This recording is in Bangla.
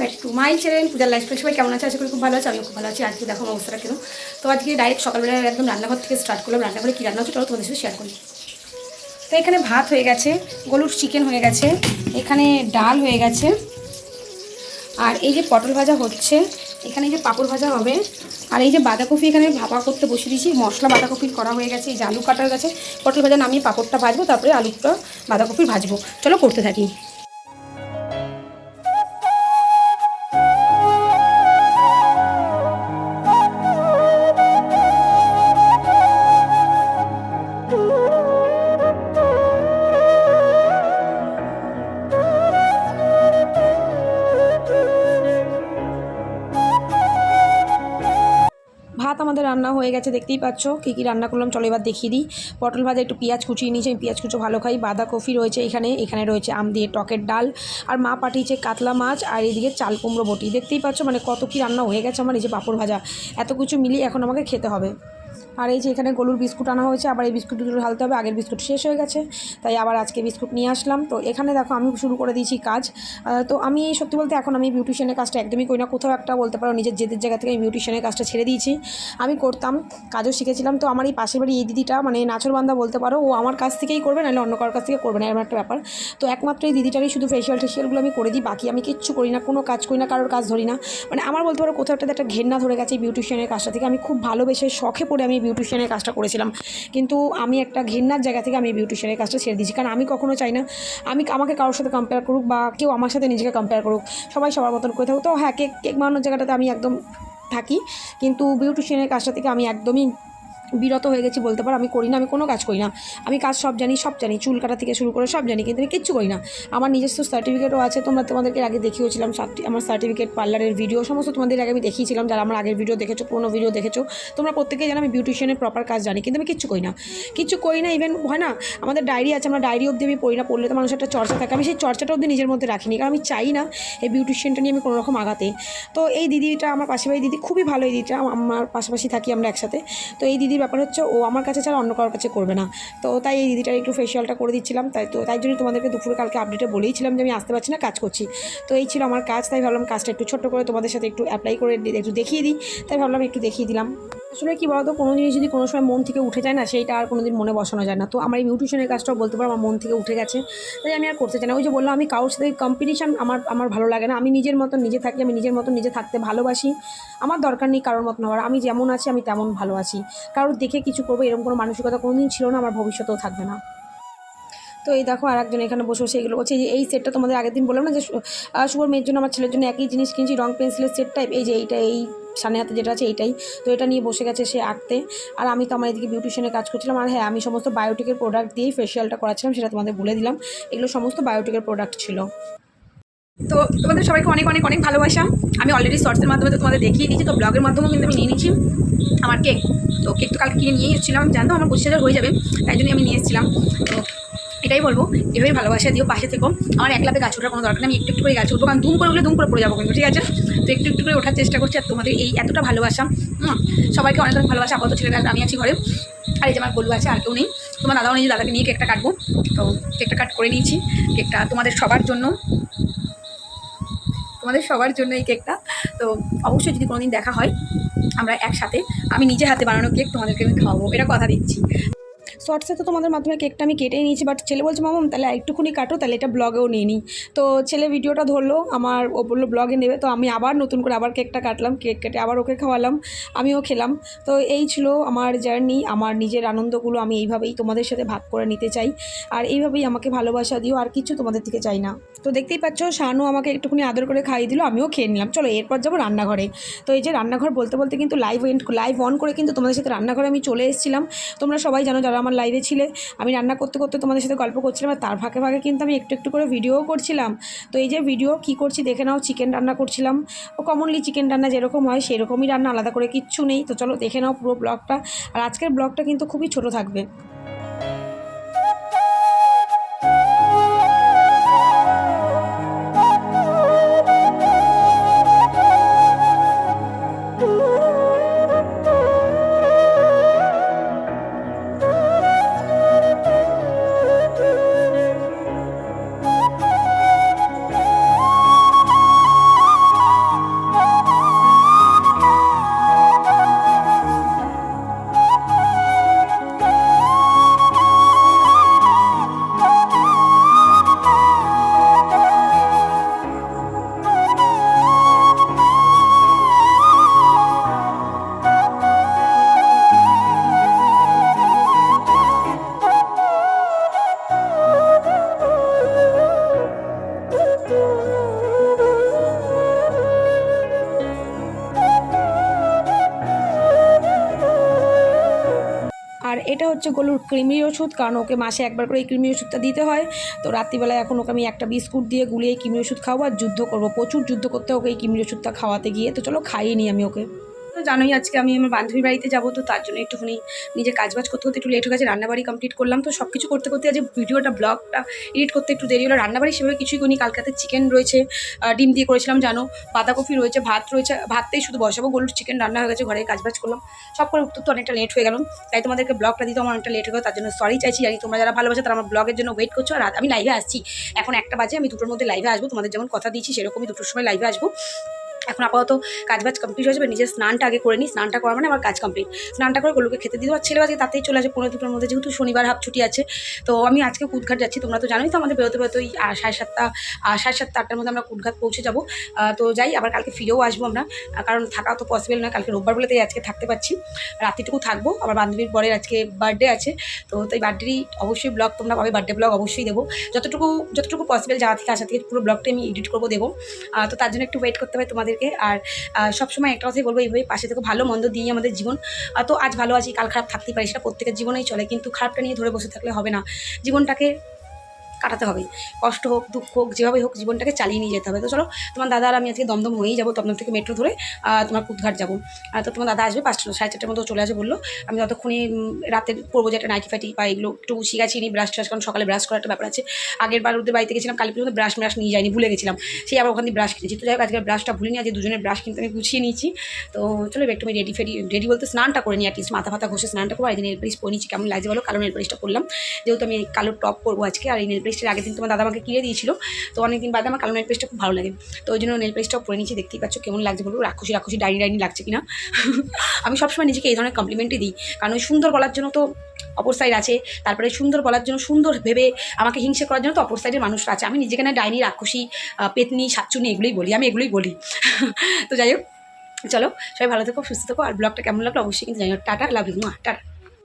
ব্যাক টু মাই চ্যানেল পূজার লাইফ সবাই কেমন আছে? আশা খুব ভালো আছে আমি খুব ভালো আছি। আজকে দেখো আমার অবস্থাটা কেন তো আজকে ডাইরেক্ট সকালবেলা একদম রান্নাঘর থেকে স্টার্ট করলাম। রান্না করে কী রান্না হচ্ছে চলো তোমাদের সাথে শেয়ার করি। তো এখানে ভাত হয়ে গেছে, গলুর চিকেন হয়ে গেছে, এখানে ডাল হয়ে গেছে, আর এই যে পটল ভাজা হচ্ছে, এখানে যে পাঁপড় ভাজা হবে, আর এই যে বাঁধাকপি এখানে ভাপা করতে বসে দিয়েছি। মশলা বাঁধাকপির করা হয়ে গেছে, এই যে আলু কাটার গেছে পটল ভাজা নামিয়ে পাঁপড়টা ভাজবো, তারপরে আলুটা বাঁধাকপির ভাজবো। চলো করতে থাকি। আমাদের রান্না হয়ে গেছে, দেখতেই পাচ্ছ। কী কী রান্না করলাম, চলো এবার দেখিয়ে দিই। পটল ভাজা একটু পেঁয়াজ কুচিয়ে নিয়েছি, আমি পেঁয়াজ কুচো ভালো খাই। বাঁধাকপি রয়েছে এখানে এখানে রয়েছে আম দিয়ে টকের ডাল। আর মা পাঠিয়েছে কাতলা মাছ আর এদিকে চাল কুমড়ো বটি। দেখতেই পাচ্ছ মানে কত কী রান্না হয়ে গেছে আমার এই যে পাঁপড় ভাজা। এত কিছু মিলিয়ে এখন আমাকে খেতে হবে। আর এই যে এখানে গলুর বিস্কুট আনা হয়েছে, আবার এই বিস্কুট বিস্কুটগুলো ঢালতে হবে, আগের বিস্কুট শেষ হয়ে গেছে, তাই আবার আজকে বিস্কুট নিয়ে আসলাম। তো এখানে দেখো আমি শুরু করে দিয়েছি কাজ। তো আমি সত্যি বলতে এখন আমি বিউটিশিয়ানের কাজটা একদমই করি না। কোথাও একটা বলতে পারো, নিজের জেদের জায়গা থেকে আমি বিউটিশিয়ানের কাজটা ছেড়ে দিয়েছি। আমি করতাম, কাজও শিখেছিলাম। তো আমার এই পাশের বাড়ি এই দিদিটা মানে নাচরবান্ধা বলতে পারো, ও আমার কাছ থেকেই করবে, নাহলে অন্য কারোর কাছ থেকে করবে না এরকম একটা ব্যাপার। তো একমাত্র এই দিদিটারই শুধু ফেশিয়াল টেশিয়ালগুলো আমি করে দিই, বাকি আমি কিচ্ছু করি না, কোনো কাজ করি না, কারোর কাজ ধরি না। মানে আমার বলতে পারো, কোথাও একটা একটা ঘেন্না ধরে গেছে বিউটিশিয়ানের কাজটা থেকে। আমি খুব ভালোবেসে শখে পড়ে আমি বিউটিশিয়ানের কাজটা করেছিলাম। কিন্তু আমি একটা ঘেন্নার জায়গা থেকে আমি বিউটিশিয়ানের কাজটা ছেড়ে দিয়েছি। কারণ আমি কখনো চাই না। আমি আমাকে কারোর সাথে কম্পেয়ার করুক বা কেউ আমার সাথে নিজেকে কম্পেয়ার করুক। সবাই সবার মতন করে থাকুক। তো হ্যাঁ কেক কেক বানানোর জায়গাটাতে আমি একদম থাকি। কিন্তু বিউটিশিয়ানের কাজটা থেকে আমি একদমই বিরত হয়ে গেছি বলতে পারো, আমি করি না, আমি কোনো কাজ করি না। আমি কাজ সব জানি সব জানি, চুল কাটা থেকে শুরু করে সব জানি, কিন্তু আমি কিচ্ছু করি না। আমার নিজস্ব সার্টিফিকেটও আছে, তোমরা তোমাদেরকে আগে দেখিয়েছিলাম আমার সার্টিফিকেট পার্লারের ভিডিও সমস্ত তোমাদের আগে আমি দেখিয়েছিলাম, যারা আমার আগের ভিডিও দেখেছ, পুরোনো ভিডিও দেখেছ, তোমরা প্রত্যেকেই জানো আমি বিউটিশিয়ানের প্রপার কাজ জানি, কিন্তু আমি কিচ্ছু করি না। কিচ্ছু করি না ইভেন হয় না, আমাদের ডায়েরি আছে, আমরা ডায়েরি অবধি আমি পড়ি না, পড়লে তো মানুষের একটা চর্চা থাকে, আমি সেই চর্চাটা অবধি নিজের মধ্যে রাখিনি, কারণ আমি চাই না এই বিউটিশিয়ানটা নিয়ে আমি কোনো রকম আগাতে। তো এই দিদিটা, আমার পাশে বাড়ি দিদি, খুবই ভালো এই দিদিটা আমার পাশাপাশি থাকি আমরা একসাথে। তো এই দিদির ব্যাপার হচ্ছে ও আমার কাছে ছাড়া অন্য কারোর কাছে করবে না। তো তাই এই দিদিটার একটু ফেশিয়ালটা করে দিচ্ছিলাম। তাই তো, তাই জন্য তোমাদেরকে দুপুরে কালকে আপডেটে বলেইছিলাম যে আমি আসতে পারছি না, কাজ করছি। তো এই ছিল আমার কাজ, তাই ভাবলাম কাজটা একটু ছোট্ট করে তোমাদের সাথে একটু অ্যাপ্লাই করে একটু দেখিয়ে দিই। তাই ভাবলাম একটু দেখিয়ে দিলাম। আসলে কী বলতো কোনো জিনিস যদি কোনো সময় মন থেকে উঠে যায় না, সেইটা আর কোনো দিন মনে বসানো যায় না। তো আমার এই বিউটিশনের কাজটাও বলতে পারো, আমার মন থেকে উঠে গেছে। তাই আমি আর করতে চাই না। ওই যে বললাম, আমি কারোর সাথে কম্পিটিশান আমার আমার ভালো লাগে না। আমি নিজের মতন নিজে থাকি, আমি নিজের মতন নিজে থাকতে ভালোবাসি। আমার দরকার নেই কারোর মতন হওয়ার। আমি যেমন আছি, আমি তেমন ভালো আছি। কারোর দেখে কিছু করব, এরকম কোনো মানসিকতা কোনো দিন ছিল না, আমার ভবিষ্যতেও থাকবে না। তো এই দেখো আর একজন এখানে বসে বসে এগুলো এই যে, এই সেটটা তোমাদের আগের দিন বললাম না যে শুভর মেয়ের জন্য আমার ছেলের জন্য একই জিনিস কিনছি, রং পেন্সিলের সেট টাইপ এই যে এইটা, এই সামনে হাতে যেটা আছে এইটাই। তো এটা নিয়ে বসে গেছে সে আঁকতে। আর আমি তো আমার এদিকে বিউটিশিয়ানের কাজ করছিলাম, আর হ্যাঁ আমি সমস্ত বায়োটিকের প্রোডাক্ট দিয়েই ফেশিয়ালটা করাচ্ছিলাম, সেটা তোমাদের বলে দিলাম। এগুলো সমস্ত বায়োটিকের প্রোডাক্ট ছিল। তো তোমাদের সবাইকে অনেক অনেক অনেক ভালোবাসা। আমি অলরেডি শর্টসের মাধ্যমে তো তোমাদের দেখিয়ে দিয়েছি, তো ব্লগের মাধ্যমেও কিন্তু আমি নিয়ে নিচ্ছি আমার কেক তো কেক তো কালকে কিনে নিয়ে এসেছিলাম জানতো আমার পঁচিশ হাজার হয়ে যাবে, তাই জন্যই আমি নিয়ে এসেছিলাম। তো এটাই বলব এভাবেই ভালোবাসা দিও, পাশে থেকো। আমার একলাপে গাছ ওঠার কোনো দরকার নেই, আমি একটু একটু করে গাছ উঠবো, কারণ দুম করে উঠলে দুম করে পড়ে যাব কিন্তু, ঠিক আছে? তো একটু একটু করে ওঠার চেষ্টা করছি, আর তোমাদের এই এতটা ভালোবাসা সবাইকে অনেক অনেক ভালোবাসা, আপাতত ছেলেরা, আমি আছি ঘরে। আর এই যে আমার বলব আছে, আর কেউ নেই, তোমার দাদাও যে দাদাকে নিয়ে কেকটা কাটবো। তো কেকটা কাট করে নিয়েছি কেকটা তোমাদের সবার জন্য। তোমাদের সবার জন্য এই কেকটা। তো অবশ্যই যদি কোনোদিন দেখা হয়, আমরা একসাথে, আমি নিজে হাতে বানানো কেক, তোমাদেরকে আমি খাওয়াবো। এটা কথা দিচ্ছি। শর্টসে তো তোমাদের মাধ্যমে কেকটা আমি কেটেই নিয়েছি বাট ছেলে বলছে মামাম তাহলে একটুখানি কাটো, তাহলে এটা ব্লগেও নিয়ে নিই। তো ছেলে ভিডিওটা ধরলো, আমার ও বলল ব্লগে নেবে। তো আমি আবার নতুন করে আবার কেকটা কাটলাম, কেক কেটে আবার ওকে খাওয়ালাম, আমিও খেলাম। তো এই ছিল আমার জার্নি, আমার নিজের আনন্দগুলো আমি এইভাবেই তোমাদের সাথে ভাগ করে নিতে চাই, আর এইভাবেই আমাকে ভালোবাসা দিও, আর কিছু তোমাদের থেকে চাই না। তো দেখতেই পাচ্ছ, শানু আমাকে একটুখানি আদর করে খাইয়ে দিল, আমিও খেয়ে নিলাম। চলো, এরপর যাব রান্নাঘরে। তো এই যে রান্নাঘর বলতে বলতে কিন্তু লাইভ লাইভ অন করে কিন্তু তোমাদের সাথে রান্নাঘরে আমি চলে এসেছিলাম। তোমরা সবাই জানো, যারা আমার লাইভে ছিলে। আমি রান্না করতে করতে তোমাদের সাথে গল্প করছিলাম আর তার ফাঁকে ফাঁকে কিন্তু আমি একটু একটু করে ভিডিওও করছিলাম। তো এই যে ভিডিও কি করছি দেখে নাও চিকেন রান্না করছিলাম। ও কমনলি চিকেন রান্না যেরকম হয় সেরকমই রান্না, আলাদা করে কিচ্ছু নেই। তো চলো দেখে নাও পুরো ব্লগটা আর আজকের ব্লগটা কিন্তু খুবই ছোট থাকবে। এটা হচ্ছে গলুর কৃমি ওষুধ, কারণ ওকে মাসে একবার করে এই কৃমি ওষুধটা দিতে হয়। তো রাত্রিবেলায় এখন ওকে আমি একটা বিস্কুট দিয়ে গুলিয়ে কৃমির ওষুধ খাওয়াবো আর যুদ্ধ করব, প্রচুর যুদ্ধ করতে ওকে এই কৃমি ওষুধটা খাওয়াতে গিয়ে। তো চলো খাইয়ে নিই আমি ওকে। তো জানোই আজকে আমি আমার বান্ধবীর বাড়িতে যাব, তো তার জন্য একটুখানি নিজের কাজবাজ করতে করতে একটু লেট হয়ে গেছে, রান্নাবাড়ি কমপ্লিট করলাম। তো সব কিছু করতে করতে আজ ভিডিওটা ব্লগটা এডিট করতে একটু দেরি হলো। রান্নাবাড়ি সেভাবে কিছুই করিনি কালকাতে চিকেন রয়েছে ডিম দিয়ে করেছিলাম, জানো? বাঁধাকপি রয়েছে, ভাত রয়েছে, ভাততেই শুধু বসাবো, গরুর চিকেন রান্না হয়ে গেছে, ঘরে কাজবাজ করলাম। সব করে উঠতে তো অনেকটা লেট হয়ে গেল। তাই তোমাদেরকে ব্লগটা দিতে আমার অনেকটা লেট হয়ে গেল, তার জন্য সরি চাইছি। জানি তোমরা যারা ভালোবাসে, তারা আমার ব্লগের জন্য ওয়েট করছ, আর আমি লাইভে আসছি। এখন একটা বাজে, আমি দুটোর মধ্যে লাইভে আসব, তোমাদের যেমন কথা দিয়েছি, সেরকমই দুটোর সময় লাইভে আসব। এখন আপাতত কাজবাজ কমপ্লিট হয়ে যাবে, নিজের স্নানটা আগে করে নিই স্নানটা করা মানে আমার কাজ কমপ্লিট স্নানটা করে গোলুকে খেতে দিই আর ছেলে আজকে তাতেই চলে আসে পনেরো দুটোর মধ্যে, যেহেতু শনিবার হাফ ছুটি আছে, তো আমি আজকে কুদঘাট যাচ্ছি, তোমরা তো জানোই তো আমাদের বেরোতে বেরোতে ওই সাড়ে সাতটা সাড়ে সাতটা, আটটার মধ্যে আমরা কুদঘাট পৌঁছে যাব। তো যাই, আবার কালকে ফিরেও আসব আমরা কারণ থাকা তো পসিবল নয়, কালকে রোববার বলে তাই আজকে থাকতে পারছি। রাত্রিটুকু থাকব আমার বান্ধবীর পরে আজকে বার্থডে আছে, তো তাই বার্থডেরই অবশ্যই ব্লগ তোমরা পাবে বার্থডে ব্লগ অবশ্যই দেবো। যতটুকু যতটুকু পসিবল যাওয়া থেকে আসা থেকে পুরো ব্লগটা আমি এডিট করব, দেবো। তো তার জন্য একটু ওয়েট করতে হবে তোমাদেরকে আর সবসময় একটা কথাই বলব এইভাবে পাশে থেকে ভালো, মন্দ দিয়ে আমাদের জীবন তো আজ ভালো আছি, কাল খারাপ থাকতেই পারি, সেটা প্রত্যেকের জীবনেই চলে, কিন্তু খারাপটা নিয়ে ধরে বসে থাকলে হবে না। জীবনটাকে কাটাতে হবে। কষ্ট হোক, দুঃখ হোক, যেভাবে হোক জীবনটাকে চালিয়ে নিয়ে যেতে হবে। তো চলো, তোমার দাদা আর আমি আজকে দমদম হয়েই যাব, দমদম থেকে মেট্রো ধরে তোমার কুদঘাট যাব। তো তোমার দাদা আসবে পাঁচটা সাড়ে চারটার মতো চলে আসবে বলল। আমি ততক্ষণে রাতের করব যে একটা নাইটি ফাইটি বা এগুলো একটু শিখাচ্ছি নি ব্রাশ ট্রাশ, কারণ সকালে ব্রাশ করার একটা ব্যাপার আছে। আগের বার ওদের বাড়িতে গেছিলাম, কালী পর্যন্ত ব্রাশ ম্রাশ নিয়ে যাইনি, ভুলে গেছিলাম। সেই আবার ওখান থেকে ব্রাশ কিনেছি। তো যাই হোক, আজকে ব্রাশটা ভুলে নিয়ে আজকে দুজনের ব্রাশ কিনতে আমি গুছিয়ে নিয়েছি। তো চলো একটু আমি রেডি ফেডি রেডি বলতে স্নানটা করে নিই অ্যাটলিস্ট মাথা ফাতা ঘষে স্নানটা করব। আর এই নেল পালিশ পরে নিচ্ছি কেমন লাগছে বলো? কালো নেল পালিশটা করলাম যেহেতু আমি কালো টপ করব আজকে, আর এই নেল পালিশটার আগের দিন তোমার দাদা আমাকে কিনে দিয়েছিল। তো অনেকদিন বাদে আমার কালো নেল পালিশটা খুব ভালো লাগে। তো ওই জন্য নেল পালিশটাও পরে নিচ্ছি দেখতেই পাচ্ছ কেমন লাগছে বলব রাক্ষসী রাক্ষসী, ডাইনি ডাইনি লাগছে কিনা? আমি সবসময় নিজেকে এই ধরনের কমপ্লিমেন্টই দিই। কারণ ওই সুন্দর বলার জন্য তো অপর সাইড আছে। তারপরে সুন্দর বলার জন্য, সুন্দর ভেবে আমাকে হিংসে করার জন্য তো অপর সাইডের মানুষরা আছে। আমি নিজেকে না ডাইনি, রাক্ষসী পেতনি সাতচুনি এগুলোই বলি। আমি এগুলোই বলি। তো যাই হোক, চলো, সবাই ভালো থেকো, সুস্থ থেকো। আর ব্লগটা কেমন লাগল অবশ্যই কিন্তু জানি টাটা লাভ ইউ টাটা।